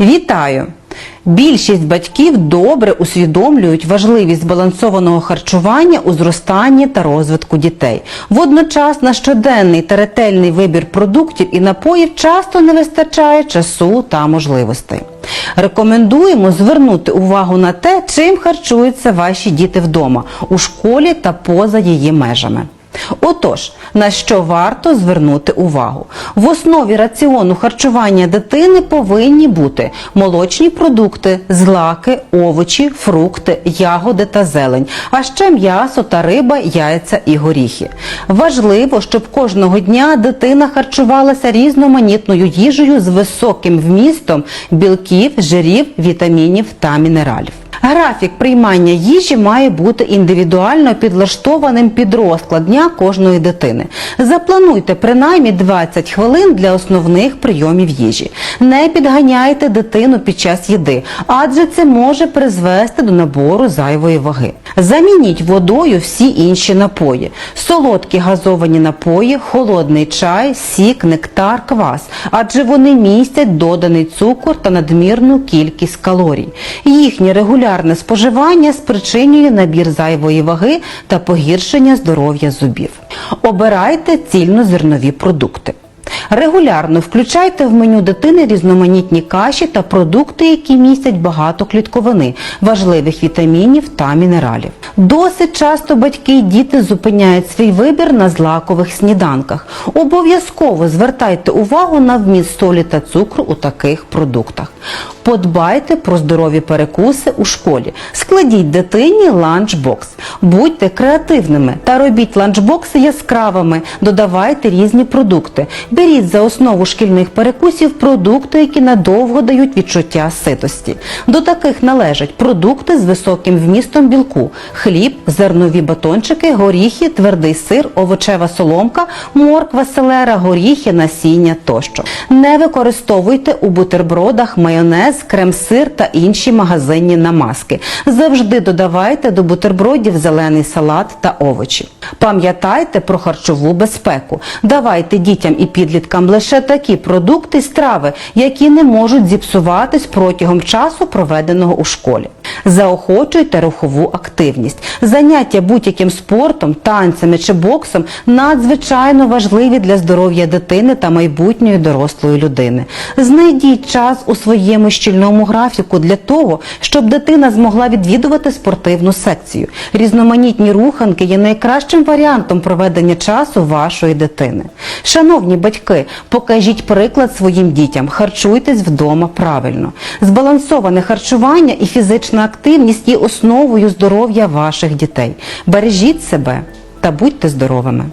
Вітаю! Більшість батьків добре усвідомлюють важливість збалансованого харчування у зростанні та розвитку дітей. Водночас на щоденний та ретельний вибір продуктів і напоїв часто не вистачає часу та можливостей. Рекомендуємо звернути увагу на те, чим харчуються ваші діти вдома, у школі та поза її межами. Отож, на що варто звернути увагу? В основі раціону харчування дитини повинні бути молочні продукти, злаки, овочі, фрукти, ягоди та зелень, а ще м'ясо та риба, яйця і горіхи. Важливо, щоб кожного дня дитина харчувалася різноманітною їжею з високим вмістом білків, жирів, вітамінів та мінералів. Графік приймання їжі має бути індивідуально підлаштованим під розклад дня кожної дитини. Заплануйте принаймні 20 хвилин для основних прийомів їжі. Не підганяйте дитину під час їди, адже це може призвести до набору зайвої ваги. Замініть водою всі інші напої: солодкі газовані напої, холодний чай, сік, нектар, квас, адже вони містять доданий цукор та надмірну кількість калорій. Їхнє регулярне споживання спричинює набір зайвої ваги та погіршення здоров'я зубів. Обирайте цільнозернові продукти. Регулярно включайте в меню дитини різноманітні каші та продукти, які містять багато клітковини, важливих вітамінів та мінералів. Досить часто батьки і діти зупиняють свій вибір на злакових сніданках. Обов'язково звертайте увагу на вміст солі та цукру у таких продуктах. Подбайте про здорові перекуси у школі. Складіть дитині ланчбокс. Будьте креативними та робіть ланчбокси яскравими. Додавайте різні продукти. Беріть за основу шкільних перекусів продукти, які надовго дають відчуття ситості. До таких належать продукти з високим вмістом білку, хліб, зернові батончики, горіхи, твердий сир, овочева соломка, морква, селера, горіхи, насіння тощо. Не використовуйте у бутербродах майонез, крем-сир та інші магазинні намазки. Завжди додавайте до бутербродів зелений салат та овочі. Пам'ятайте про харчову безпеку. Давайте дітям і підліткам лише такі продукти й страви, які не можуть зіпсуватись протягом часу, проведеного у школі. Заохочуйте рухову активність. Заняття будь-яким спортом, танцями чи боксом надзвичайно важливі для здоров'я дитини та майбутньої дорослої людини. Знайдіть час у своєму щільному графіку для того, щоб дитина змогла відвідувати спортивну секцію. Різноманітні руханки є найкращим варіантом проведення часу вашої дитини. Шановні батьки, покажіть приклад своїм дітям, харчуйтесь вдома правильно. Збалансоване харчування і фізична активність є основою здоров'я ваших дітей. Бережіть себе та будьте здоровими.